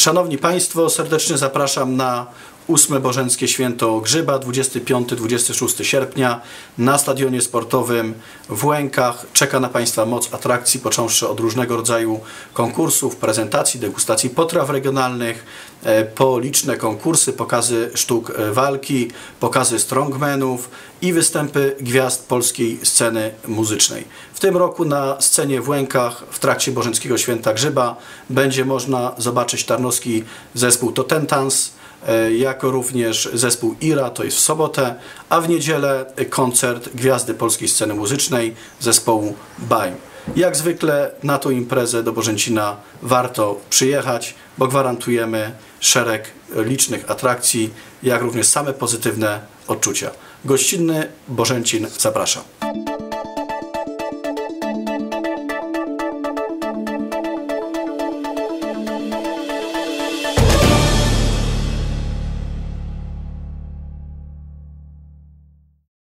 Szanowni Państwo, serdecznie zapraszam na ósme Bożenckie Święto Grzyba 25-26 sierpnia na Stadionie Sportowym w Łękach. Czeka na Państwa moc atrakcji, począwszy od różnego rodzaju konkursów, prezentacji, degustacji potraw regionalnych, e, po liczne konkursy, pokazy sztuk e, walki, pokazy strongmenów i występy gwiazd polskiej sceny muzycznej. W tym roku na scenie w Łękach w trakcie Bożenckiego Święta Grzyba będzie można zobaczyć tarnowski zespół Totentans, e, jako również zespół Ira, to jest w sobotę, a w niedzielę koncert Gwiazdy Polskiej Sceny Muzycznej zespołu Baim. Jak zwykle na tą imprezę do Bożęcina warto przyjechać, bo gwarantujemy szereg licznych atrakcji, jak również same pozytywne odczucia. Gościnny Bożęcin zapraszam.